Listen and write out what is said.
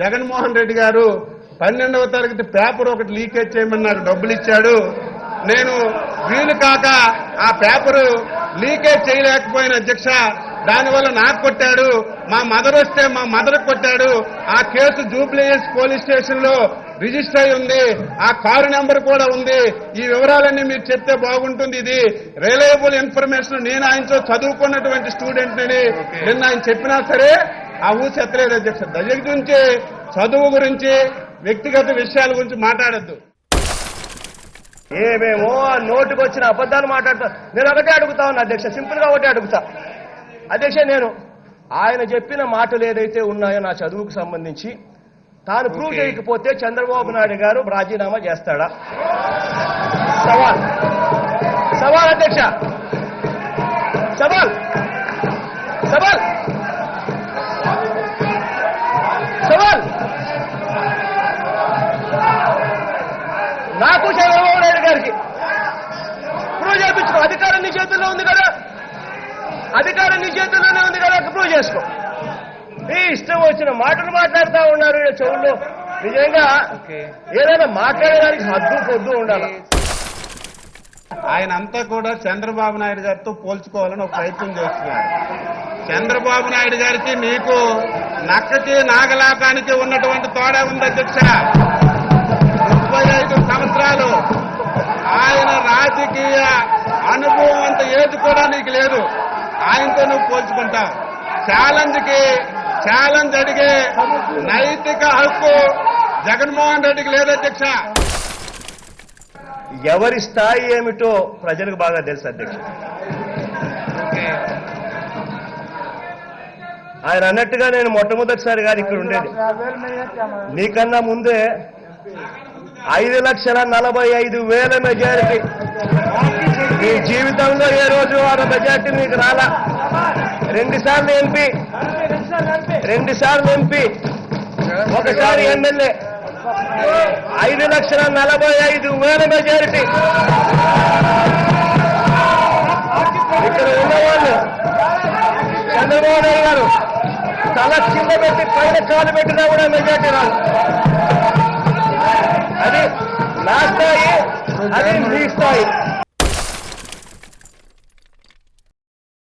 జగన్మోహన్ రెడ్డి గారు పన్నెండవ తరగతి పేపర్ ఒకటి లీకేజ్ చేయమని నాకు డబ్బులు ఇచ్చాడు. నేను వీలు కాక ఆ పేపరు లీకేజ్ చేయలేకపోయిన అధ్యక్ష దానివల్ల నాకు కొట్టాడు. మా మదర్ వస్తే మా మదర్ కొట్టాడు. ఆ కేసు జూబ్లీహిల్స్ పోలీస్ స్టేషన్లో రిజిస్టర్ అయి ఉంది. ఆ కారు నెంబర్ కూడా ఉంది. ఈ వివరాలన్నీ మీరు చెప్తే బాగుంటుంది. ఇది రిలయబుల్ ఇన్ఫర్మేషన్. నేను ఆయనతో చదువుకున్నటువంటి స్టూడెంట్ అని నిన్న ఆయన చెప్పినా సరే ఆ ఊసి ఎత్తలేదు అధ్యక్ష దయచేసి చదువు గురించి వ్యక్తిగత విషయాల గురించి మాట్లాడద్దు. ఏమేమో ఆ నోటికి వచ్చిన అబద్ధాలు మాట్లాడతా. నేను ఒకటే అడుగుతా ఉన్నా అధ్యక్ష సింపుల్గా ఒకటే అడుగుతా. అధ్యక్ష నేను ఆయన చెప్పిన మాటలు ఏదైతే ఉన్నాయో నా చదువుకు సంబంధించి తాను ప్రూవ్ చేయకపోతే చంద్రబాబు నాయుడు గారు రాజీనామా చేస్తాడా? సవాల్. సవాల్ అధ్యక్ష. సవాల్. సవాల్. నాకు చంద్రబాబు నాయుడు గారికి. ప్రూవ్ చేయించుకో. అధికారం నీ చేతుల్లో ఉంది కదా. అధికారం నీ చేతుల్లోనే ఉంది కదా. ప్రూవ్ చేసుకో. ఈ ఇష్టం వచ్చిన మాటలు మాట్లాడుతూ ఉన్నారు చెవుల్లో. నిజంగా ఏదైనా మాట్లాడడానికి హద్దు పొద్దు ఉండాలి? ఆయన అంతా కూడా చంద్రబాబు నాయుడు గారితో పోల్చుకోవాలని ఒక ప్రయత్నం చేస్తున్నారు. చంద్రబాబు నాయుడు గారికి నీకు నక్కకి నాగలాకానికి ఉన్నటువంటి తోడా ఉంది అధ్యక్ష. ముప్పై ఐదు సంవత్సరాలు ఆయన రాజకీయ అనుభవం అంత ఏది కూడా నీకు లేదు. ఆయనతో నువ్వు పోల్చుకుంటావు ఛాలెంజ్కి ఛాలెంజ్ అడిగే నైతిక హక్కు జగన్మోహన్ రెడ్డికి లేదు అధ్యక్ష. ఎవరి స్థాయి ఏమిటో ప్రజలకు బాగా తెలుసు అధ్యక్ష. ఆయన అన్నట్టుగా నేను మొట్టమొదటిసారి గారు ఇక్కడ ఉండేది. నీకన్నా ముందే ఐదు లక్షల నలభై ఐదు వేల మెజారిటీ. ఈ జీవితంలో ఏ రోజు ఆ మెజారిటీ మీకు రాలా? రెండు సార్లు ఎంపీ. రెండు సార్లు ఎంపీ. ఒకసారి ఎమ్మెల్యే. ఐదు లక్షల నలభై ఐదు వేల మెజారిటీ. ఇక్కడ ఉన్నవాళ్ళు చంద్రబాబు నాయుడు గారు తల కింద పెట్టి పైన కాలు పెట్టినా కూడా మెజార్టీ రాదు. అది నా స్థాయి అది మీ స్థాయి.